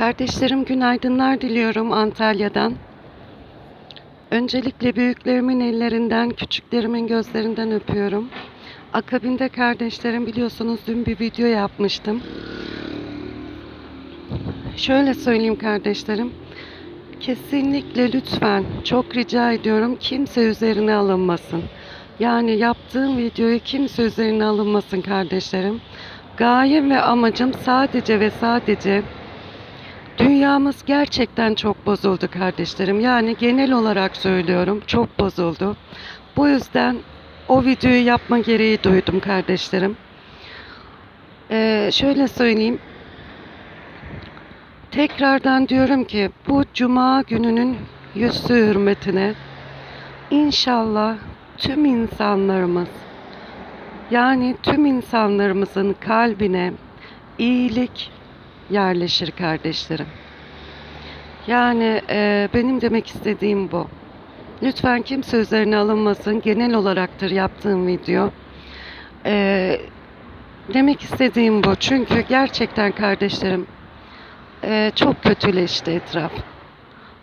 Kardeşlerim günaydınlar diliyorum Antalya'dan. Öncelikle büyüklerimin ellerinden, küçüklerimin gözlerinden öpüyorum. Akabinde kardeşlerim biliyorsunuz dün bir video yapmıştım. Şöyle söyleyeyim kardeşlerim. Kesinlikle lütfen çok rica ediyorum kimse üzerine alınmasın. Yani yaptığım videoyu kimse üzerine alınmasın kardeşlerim. Gayem ve amacım sadece ve sadece Dünyamız gerçekten çok bozuldu kardeşlerim. Yani genel olarak söylüyorum çok bozuldu. Bu yüzden o videoyu yapma gereği duydum kardeşlerim. Ee, şöyle söyleyeyim. Tekrardan diyorum ki bu cuma gününün yüzü hürmetine inşallah tüm insanlarımız yani tüm insanlarımızın kalbine iyilik yerleşir kardeşlerim. Yani e, benim demek istediğim bu. Lütfen kimse üzerine alınmasın. Genel olaraktır yaptığım video. E, demek istediğim bu. Çünkü gerçekten kardeşlerim e, çok kötüleşti etraf.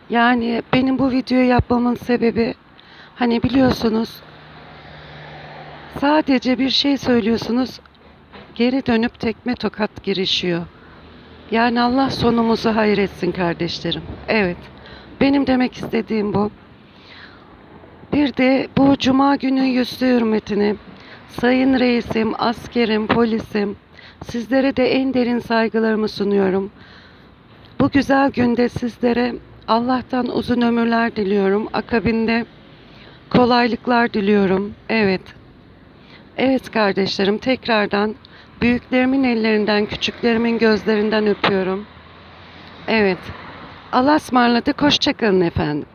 Yani benim bu videoyu yapmamın sebebi hani biliyorsunuz sadece bir şey söylüyorsunuz geri dönüp tekme tokat girişiyor. Yani Allah sonumuzu hayretsin kardeşlerim. Evet. Benim demek istediğim bu. Bir de bu cuma günü yüzü hürmetini sayın reisim, askerim, polisim sizlere de en derin saygılarımı sunuyorum. Bu güzel günde sizlere Allah'tan uzun ömürler diliyorum. Akabinde kolaylıklar diliyorum. Evet. Evet kardeşlerim tekrardan büyüklerimin ellerinden, küçüklerimin gözlerinden öpüyorum. Evet. Allah'a ısmarladık. Hoşçakalın efendim.